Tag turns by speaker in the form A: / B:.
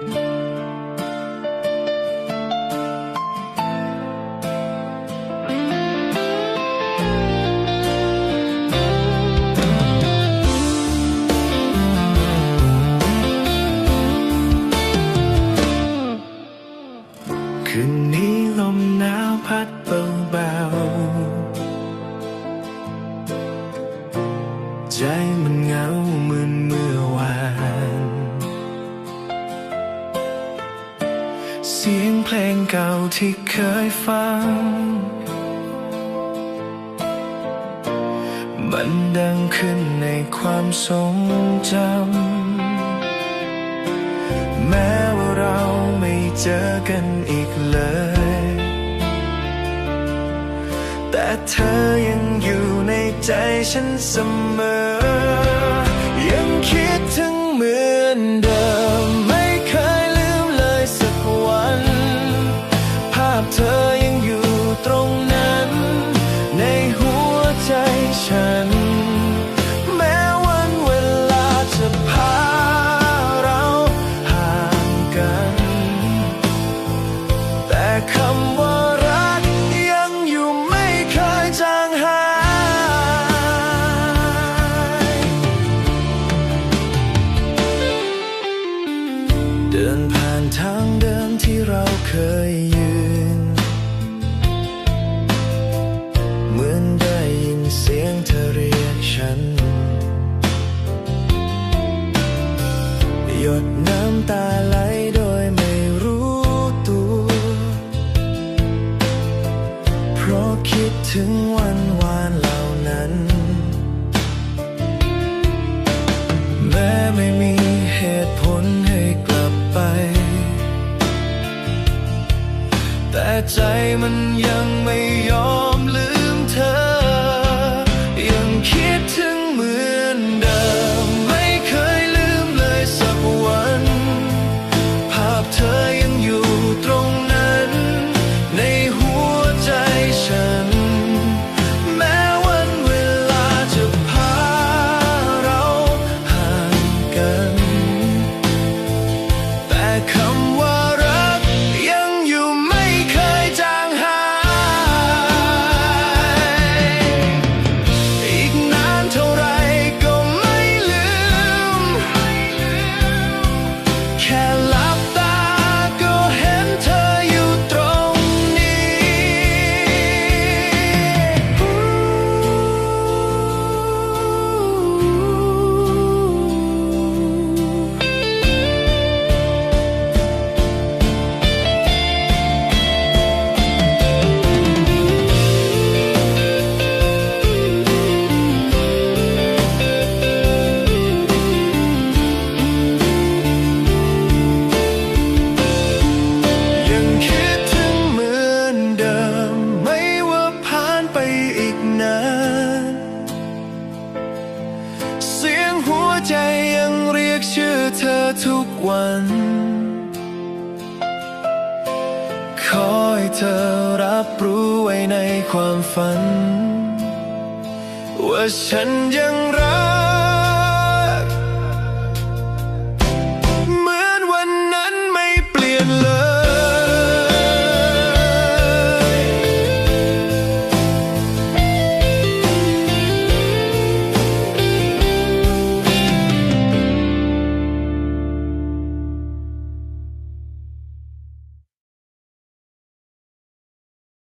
A: คืนนี้ลมหนาวพัดเบาๆใจมันเหงา เสียงเพลงเก่าที่เคยฟัง มันดังขึ้นในความทรงจำ แม้ว่าเราไม่เจอกันอีกเลย แต่เธอยังอยู่ในใจฉันเสมอ ดน้ำตาไหลโดยไม่รู้ตัว เพราะคิดถึงวันวานเหล่านั้น แม้ไม่มีเหตุผลให้กลับไป แต่ใจมันยังไม่ยอมลืมเธอ เธอทุกวันขอให้เธอรับรู้ไว้ในความฝัน ว่าฉันยังรัก